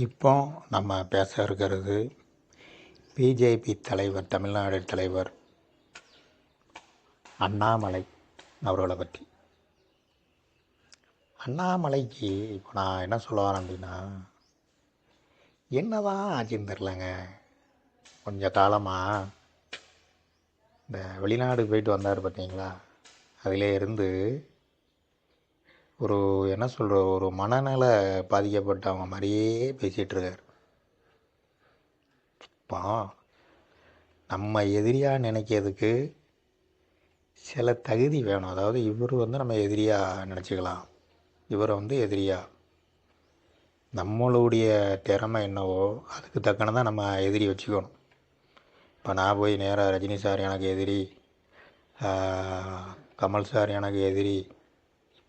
இப்போ நம்ம பேச இருக்கிறது பிஜேபி தலைவர் தமிழ்நாடு தலைவர் அண்ணாமலை அவர்களை பற்றி. அண்ணாமலைக்கு இப்போ நான் என்ன சொல்ல வரேன் அப்படின்னா என்னதான் ஆச்சுன்னு தெரிலங்க கொஞ்ச காலமாக இந்த வெளிநாடு போயிட்டு வந்தார் பார்த்தீங்களா? அதிலே இருந்து ஒரு என்ன சொல்கிற ஒரு மனநல பாதிக்கப்பட்டவங்க மாதிரியே பேசிகிட்ருக்கார் பா நம்ம எதிரியாக நினைக்கிறதுக்கு சில தகுதி வேணும். அதாவது இவர் வந்து நம்ம எதிரியாக நினச்சிக்கலாம். இவரை வந்து எதிரியாக நம்மளுடைய திறமை என்னவோ அதுக்கு தக்கன நம்ம எதிரி வச்சுக்கணும். இப்போ நான் போய் நேராக ரஜினி சார் எனக்கு எதிரி கமல் சார் எனக்கு எதிரி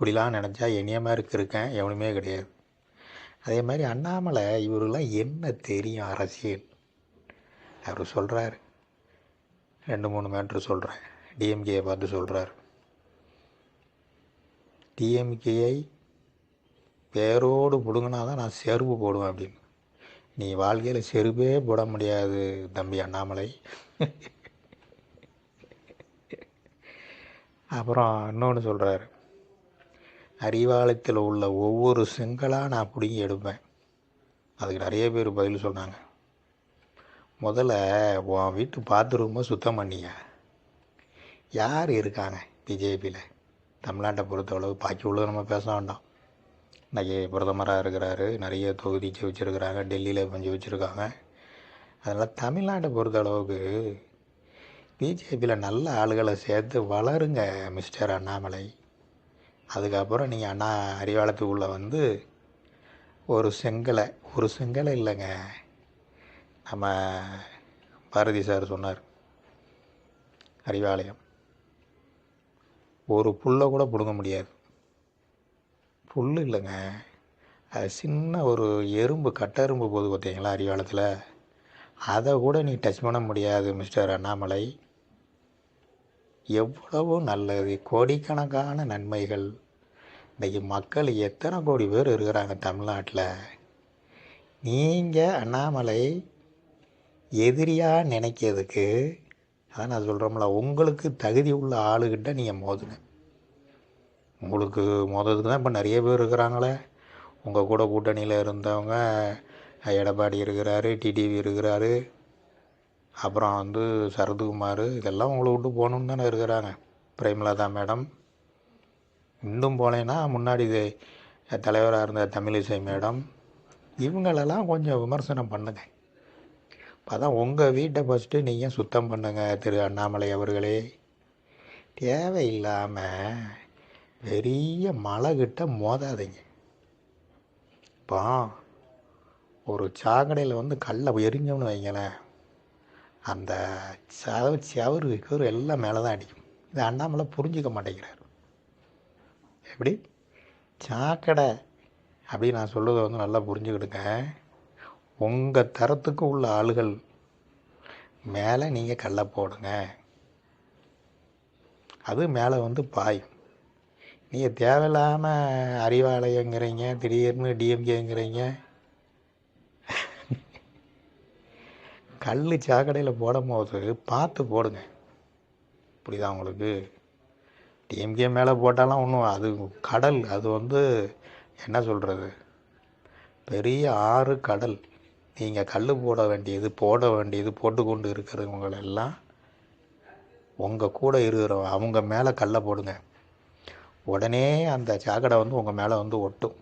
இப்படிலாம் நினச்சா என்னைய இருக்கிருக்கேன் இருக்கேன் எவனுமே கிடையாது. அதே மாதிரி அண்ணாமலை இவருலாம் என்ன தெரியும் அரசியல்? அவர் சொல்கிறாரு ரெண்டு மூணு மேட்ரு சொல்கிறேன் டிஎம்கேயை பார்த்து சொல்கிறார் டிஎம்கேயை பேரோடு பிடுங்கினா தான் நான் செருப்பு போடுவேன் அப்படின்னு. நீ வாழ்க்கையில் செருப்பே போட முடியாது தம்பி அண்ணாமலை. அப்புறம் இன்னொன்று சொல்கிறாரு அறிவாலயத்தில் உள்ள ஒவ்வொரு செங்கலாக நான் பிடுங்கி எடுப்பேன். அதுக்கு நிறைய பேர் பதில் சொன்னாங்க. முதல்ல உன் வீட்டு பாத்ரூமை சுத்தம் பண்ணிய யார் இருக்காங்க பிஜேபியில்? தமிழ்நாட்டை பொறுத்தளவு பாக்கி உள்ளது நம்ம பேச வேண்டாம். இன்றைக்கி பிரதமராக இருக்கிறாரு நிறைய தொகுதி வச்சுருக்கிறாங்க டெல்லியில் கொஞ்சம் வச்சுருக்காங்க அதனால் தமிழ்நாட்டை பொறுத்த அளவுக்கு பிஜேபியில் நல்ல ஆளுகளை சேர்த்து வளருங்க மிஸ்டர் அண்ணாமலை. அதுக்கப்புறம் நீங்கள் அண்ணா அறிவாலயத்துக்குள்ளே வந்து ஒரு செங்கலை ஒரு செங்கலை இல்லைங்க. நம்ம பாரதி சார் சொன்னார் அறிவாலயம். ஒரு புல்லை கூட பிடுங்க முடியாது. புல் இல்லைங்க. அது சின்ன ஒரு எறும்பு கட்டெரும்பு போது பார்த்தீங்களா அறிவாலயத்தில்? அதை கூட நீ டச் பண்ண முடியாது மிஸ்டர் அண்ணாமலை. எவ்வளவோ நல்லது கோடிக்கணக்கான நன்மைகள். இன்றைக்கி மக்கள் எத்தனை கோடி பேர் இருக்கிறாங்க தமிழ்நாட்டில்? நீங்கள் அண்ணாமலை எதிரியாக நினைக்கிறதுக்கு அதான் நான் சொல்கிறோம்ல உங்களுக்கு தகுதி உள்ள ஆளுகிட்ட நீங்கள் மோதுங்க. உங்களுக்கு மோதுறதுக்கு தான் இப்போ நிறைய பேர் இருக்கிறாங்களே. உங்கள் கூட கூட்டணியில் இருந்தவங்க எடப்பாடி இருக்கிறாரு டிடிவி இருக்கிறாரு அப்புறம் வந்து சரத்குமார் இதெல்லாம் உங்களை விட்டு போகணுன்னு தானே இருக்கிறாங்க. பிரேமலதா மேடம். இன்னும் போனேன்னா முன்னாடி இது தலைவராக இருந்த தமிழிசை மேடம். இவங்களெல்லாம் கொஞ்சம் விமர்சனம் பண்ணுங்க. அதான் உங்கள் வீட்டை ஃபஸ்ட்டு நீங்கள் சுத்தம் பண்ணுங்க திரு அண்ணாமலை அவர்களே. தேவையில்லாமல் பெரிய மலை கிட்ட மோதாதீங்க. இப்போ ஒரு சாக்கடையில் வந்து கல்லை எரிஞ்சோம்னு வைங்களேன். அந்த சவ சவறு கீறு எல்லாம் மேலே தான் அடிக்கும். இது அண்ணாமலை புரிஞ்சிக்க மாட்டேங்கிறார். எப்படி? சாக்கடை. அப்படின்னு நான் சொல்கிறத வந்து நல்லா புரிஞ்சுக்கிடுங்க. உங்கள் தரத்துக்கு உள்ள ஆளுகள் மேலே நீங்கள் கல்லை போடுங்க. அது மேலே வந்து பாயும். நீங்கள் தேவையில்லாமல் அறிவாலயங்கிறீங்க திடீர்னு டிஎம்கேங்கிறீங்க கல் சாக்கடையில் போடும்போது பார்த்து போடுங்க. புரியுதா உங்களுக்கு? டிஎம்கே மேலே போட்டாலாம் ஒன்றும் அது கடல் அது வந்து என்ன சொல்கிறது பெரிய ஆறு கடல். நீங்கள் கல் போட வேண்டியது போட வேண்டியது போட்டு கொண்டு இருக்கிறவங்களெல்லாம் உங்கள் கூட இருக்கிற அவங்க மேலே கல்லை போடுங்க. உடனே அந்த சாக்கடை வந்து உங்கள் மேலே வந்து ஒட்டும்.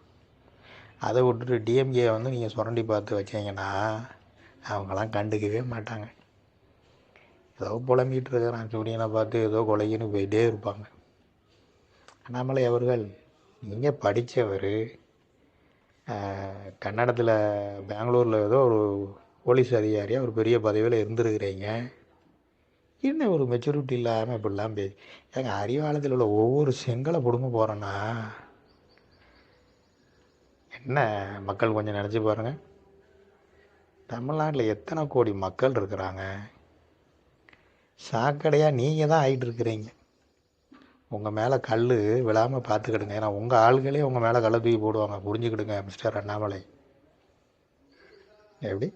அதை விட்டுட்டு டிஎம்கே வந்து நீங்கள் சுரண்டி பார்த்து வச்சிங்கன்னா அவங்களாம் கண்டுக்கவே மாட்டாங்க. ஏதோ புலம்பிகிட்டு இருக்கிறான் சூரியனை பார்த்து ஏதோ கொலைக்குன்னு போயிட்டே இருப்பாங்க. அண்ணாமலை அவர்கள் நீங்கள் படித்தவர் கன்னடத்தில் பெங்களூரில் ஏதோ ஒரு போலீஸ் அதிகாரியாக ஒரு பெரிய பதவியில் இருந்திருக்கிறீங்க. என்ன ஒரு மெச்சூரிட்டி இல்லாமல் இப்படிலாம் பே ஏங்க அறிவாளத்தில் உள்ள ஒவ்வொரு செங்கலை பிடுங்க போகிறோன்னா என்ன மக்கள் கொஞ்சம் நினச்சி பாருங்கள் தமிழ்நாட்டில் எத்தனை கோடி மக்கள் இருக்கிறாங்க? சாக்கடையாக நீங்கள் தான் ஆகிட்டு இருக்கிறீங்க. உங்கள் மேலே கல் விழாமல் பார்த்துக்கிடுங்க. ஏன்னா உங்கள் ஆள்களே உங்கள் மேலே கல்லை தூக்கி போடுவாங்க. புரிஞ்சுக்கிடுங்க மிஸ்டர் அண்ணாமலை. எப்படி?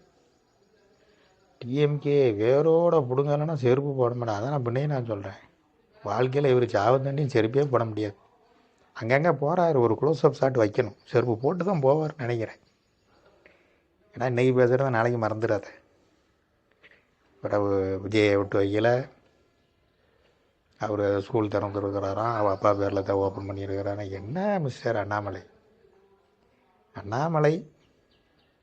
டிஎம்கே வேரோட பிடுங்கலைன்னா செருப்பு போட மாட்டேன் அதான் நான் பின்னே நான் சொல்கிறேன் வாழ்க்கையில் இவர் சாவத்தண்டியும் செருப்பே போட முடியாது. அங்கங்கே போகிறாரு ஒரு க்ளோஸ் அப் ஷாட் வைக்கணும். செருப்பு போட்டு தான் போவார்னு நினைக்கிறேன். ஏன்னா இன்றைக்கி பேசுகிறத நாளைக்கு மறந்துடாத பிறகு விஜயை விட்டு வைக்கல. அவர் ஸ்கூல் திறந்துருக்கிறாராம் அவள் அப்பா பேரில் தான் ஓப்பன் பண்ணியிருக்கிறாரு. என்ன மிஸ்டர் அண்ணாமலை? அண்ணாமலை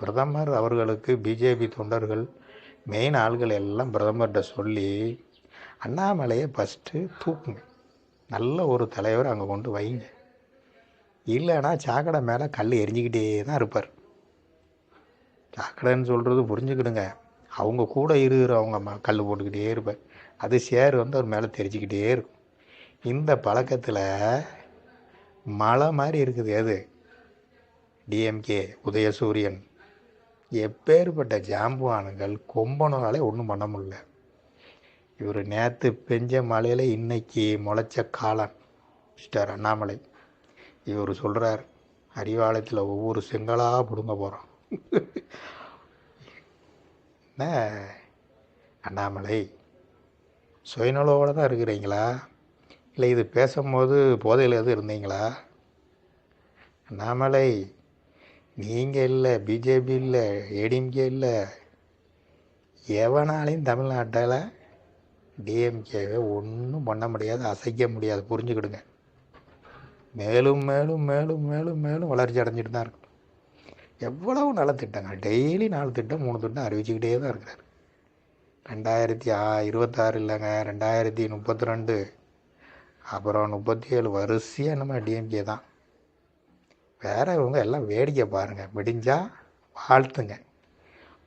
பிரதமர் அவர்களுக்கு பிஜேபி தொண்டர்கள் மெயின் ஆள்கள் எல்லாம் பிரதமர்கிட்ட சொல்லி அண்ணாமலையை ஃபஸ்ட்டு தூக்குங்க. நல்ல ஒரு தலைவர் அங்கே கொண்டு வைங்க. இல்லைன்னா சாக்கடை மேலே கல் எரிஞ்சிக்கிட்டே தான் இருப்பார். அக்கடைன்னு சொல்கிறது புரிஞ்சுக்கிடுங்க. அவங்க கூட இருக்கிறவங்க ம கல் போட்டுக்கிட்டே இருப்பேன் அது சேர் வந்து அவர் மேலே தெரிஞ்சிக்கிட்டே இருக்கும். இந்த பழக்கத்தில் மலை மாதிரி இருக்குது எது? டிஎம்கே உதயசூரியன். எப்பேற்பட்ட ஜாம்புவானுங்கள் கொம்பனாலே ஒன்றும் பண்ண முடியல. இவர் நேற்று பெஞ்ச மலையில் இன்னைக்கு முளைச்ச காளான் மிஸ்டர் அண்ணாமலை. இவர் சொல்கிறார் அறிவாலயத்தில் ஒவ்வொரு செங்கலாக பிடுங்க போகிறோம் அண்ணாமலை சுயநலவோடு தான் இருக்கிறீங்களா? இல்லை இது பேசும்போது போதையில் எதுவும் இருந்தீங்களா? அண்ணாமலை நீங்கள் இல்லை பிஜேபி இல்லை ஏடிஎம்கே இல்லை எவனாலையும் தமிழ்நாட்டில் டிஎம்கேவை ஒன்றும் பண்ண முடியாது அசைக்க முடியாது. புரிஞ்சுக்கிடுங்க. மேலும் மேலும் மேலும் மேலும் மேலும் வளர்ச்சி அடைஞ்சிட்டு தான் இருக்கும். எவ்வளவு நல்ல திட்டங்கள்? டெய்லி நாலு திட்டம் மூணு திட்டம் அறிவிச்சுக்கிட்டே தான் இருக்கிறார். ரெண்டாயிரத்தி ஆ இருபத்தாறு இல்லைங்க. ரெண்டாயிரத்தி முப்பத்தி ரெண்டு. அப்புறம் முப்பத்தி ஏழு வரிசையாக நம்ம டிஎம்கே தான். வேறு இவங்க எல்லாம் வேடிக்கை பாருங்கள் விடிஞ்சால் வாழ்த்துங்க.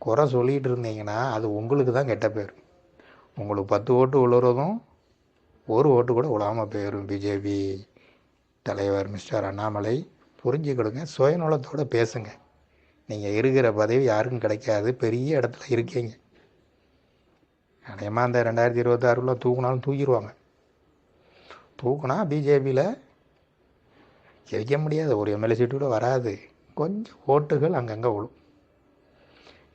குறை சொல்லிகிட்டு இருந்தீங்கன்னா அது உங்களுக்கு தான் கெட்ட பேர். உங்களுக்கு பத்து ஓட்டு உழுறதும் ஒரு ஓட்டு கூட விழாமல் போயிடும் பிஜேபி தலைவர் மிஸ்டர் அண்ணாமலை புரிஞ்சுக்கிடுங்க. சுயநலத்தோடு பேசுங்கள் நீங்கள் இருக்கிற பதவி யாருக்கும் கிடைக்காது. பெரிய இடத்துல இருக்கீங்க. அநேகமாக அந்த ரெண்டாயிரத்தி இருபத்தாறுல தூக்குனாலும் தூக்கிடுவாங்க. தூக்குனா பிஜேபியில் ஜெயிக்க முடியாது. ஒரு எம்எல்ஏ சீட்டு கூட வராது. கொஞ்சம் ஓட்டுகள் அங்கங்கே விழும்.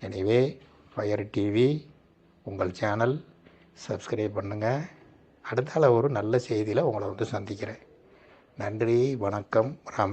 எனவே ஃபயர் டிவி உங்கள் சேனல் சப்ஸ்கிரைப் பண்ணுங்கள் அடுத்தால ஒரு நல்ல செய்தியில் உங்களை வந்து சந்திக்கிறேன். நன்றி வணக்கம் ராம